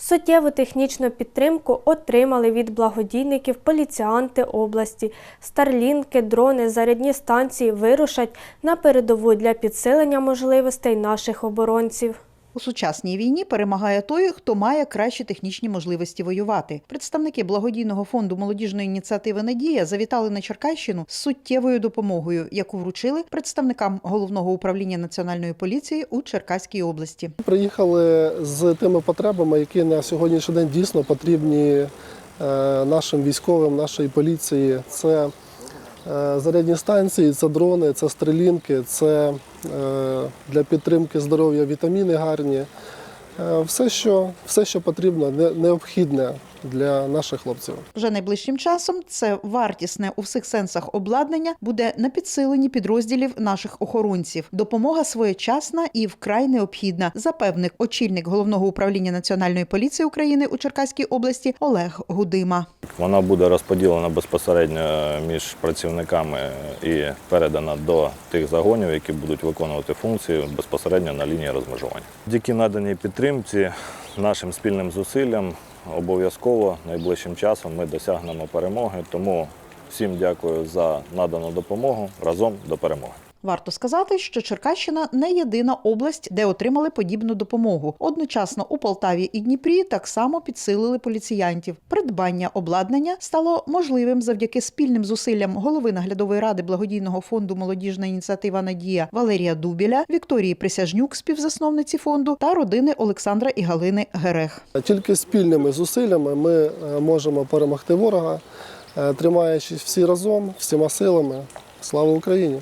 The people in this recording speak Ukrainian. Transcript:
Суттєву технічну підтримку отримали від благодійників поліціанти області. Старлінки, дрони, зарядні станції вирушать на передову для підсилення можливостей наших оборонців. У сучасній війні перемагає той, хто має кращі технічні можливості воювати. Представники благодійного фонду молодіжної ініціативи Надія завітали на Черкащину з суттєвою допомогою, яку вручили представникам головного управління національної поліції у Черкаській області. Приїхали з тими потребами, які на сьогоднішній день дійсно потрібні е, нашим військовим, нашій поліції. Це зарядні станції, це дрони, це стрілінки, це е, для підтримки здоров'я вітаміни гарні. Е, Все, що, все, що потрібно, не- необхідне для наших хлопців. Вже найближчим часом це вартісне у всіх сенсах обладнання буде на підсиленні підрозділів наших охоронців. Допомога своєчасна і вкрай необхідна, запевник очільник головного управління національної поліції України у Черкаській області Олег Гудима. Вона буде розподілена безпосередньо між працівниками і передана до тих загонів, які будуть виконувати функцію безпосередньо на лінії розмежування. Завдяки наданій підтримці, нашим спільним зусиллям обов'язково найближчим часом ми досягнемо перемоги. Тому всім дякую за надану допомогу. Разом до перемоги. Варто сказати, що Черкащина не єдина область, де отримали подібну допомогу. Одночасно у Полтаві і Дніпрі так само підсилили поліціянтів. Придбання обладнання стало можливим завдяки спільним зусиллям голови наглядової ради благодійного фонду Молодіжна ініціатива Надія Валерія Дубіля, Вікторії Присяжнюк, співзасновниці фонду, та родини Олександра і Галини Герех. Тільки спільними зусиллями ми е, можемо перемогти ворога, е, тримаючись всі разом, всіма силами. Слава Україні!